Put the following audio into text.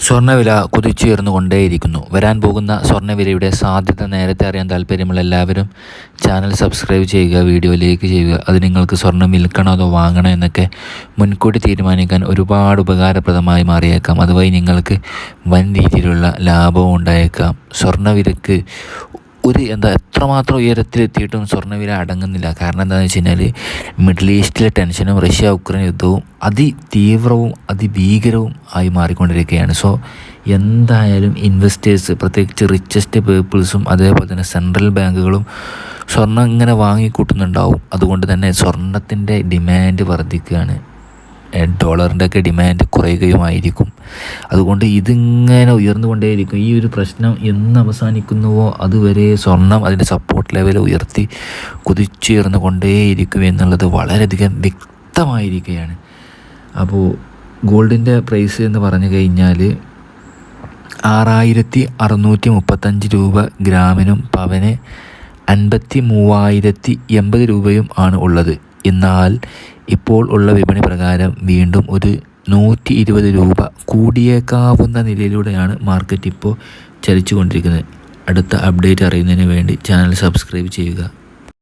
സ്വർണവില കുതിച്ചുയർന്നു കൊണ്ടേയിരിക്കുന്നു. വരാൻ പോകുന്ന സ്വർണവിലയുടെ സാധ്യത നേരത്തെ അറിയാൻ താല്പര്യമുള്ള എല്ലാവരും ചാനൽ സബ്സ്ക്രൈബ് ചെയ്യുക വീഡിയോ ലൈക്ക് ചെയ്യുക. അത് നിങ്ങൾക്ക് സ്വർണം വിൽക്കണോ അതോ വാങ്ങണോ എന്നൊക്കെ മുൻകൂട്ടി തീരുമാനിക്കാൻ ഒരുപാട് ഉപകാരപ്രദമായി മാറിയേക്കാം. അതുവഴി നിങ്ങൾക്ക് വൻ രീതിയിലുള്ള ലാഭവും ഉണ്ടായേക്കാം. സ്വർണവിലക്ക് ഒരു എന്താ എത്രമാത്രം ഉയരത്തിലെത്തിയിട്ടും സ്വർണവില അടങ്ങുന്നില്ല. കാരണം എന്താണെന്ന് വെച്ച് കഴിഞ്ഞാൽ മിഡിൽ ഈസ്റ്റിലെ ടെൻഷനും റഷ്യ ഉക്രൈൻ യുദ്ധവും അതിതീവ്രവും അതിഭീകരവും ആയി മാറിക്കൊണ്ടിരിക്കുകയാണ്. സോ എന്തായാലും ഇൻവെസ്റ്റേഴ്സ് പ്രത്യേകിച്ച് റിച്ചസ്റ്റ് പീപ്പിൾസും അതേപോലെ തന്നെ സെൻട്രൽ ബാങ്കുകളും സ്വർണം ഇങ്ങനെ വാങ്ങിക്കൂട്ടുന്നുണ്ടാവും. അതുകൊണ്ട് തന്നെ സ്വർണത്തിന്റെ ഡിമാൻഡ് വർദ്ധിക്കുകയാണ്. ഡോളറിന്റെ ഒക്കെ ഡിമാൻഡ് കുറയുകയുമായിരിക്കും. അതുകൊണ്ട് ഇതിങ്ങനെ ഉയർന്നുകൊണ്ടേയിരിക്കും. ഈ ഒരു പ്രശ്നം എന്ന് അവസാനിക്കുന്നുവോ അതുവരെ സ്വർണം അതിന്റെ സപ്പോർട്ട് ലെവൽ ഉയർത്തി കുതിച്ചുയർന്നു കൊണ്ടേയിരിക്കും എന്നുള്ളത് വളരെയധികം വ്യക്തമായിരിക്കുകയാണ്. അപ്പോൾ ഗോൾഡിന്റെ പ്രൈസ് എന്ന് പറഞ്ഞു കഴിഞ്ഞാൽ ആറായിരത്തി അറുന്നൂറ്റി മുപ്പത്തഞ്ച് രൂപ ഗ്രാമിനും പവന് അൻപത്തി മൂവായിരത്തി എൺപത് രൂപയും ആണ് ഉള്ളത്. എന്നാൽ ഇപ്പോൾ ഉള്ള വിപണി പ്രകാരം വീണ്ടും ഒരു നൂറ്റി ഇരുപത് രൂപ കൂടിയേക്കാവുന്ന നിലയിലൂടെയാണ് മാർക്കറ്റ് ഇപ്പോൾ ചലിച്ചുകൊണ്ടിരിക്കുന്നത്. അടുത്ത അപ്ഡേറ്റ് അറിയുന്നതിന് വേണ്ടി ചാനൽ സബ്സ്ക്രൈബ് ചെയ്യുക.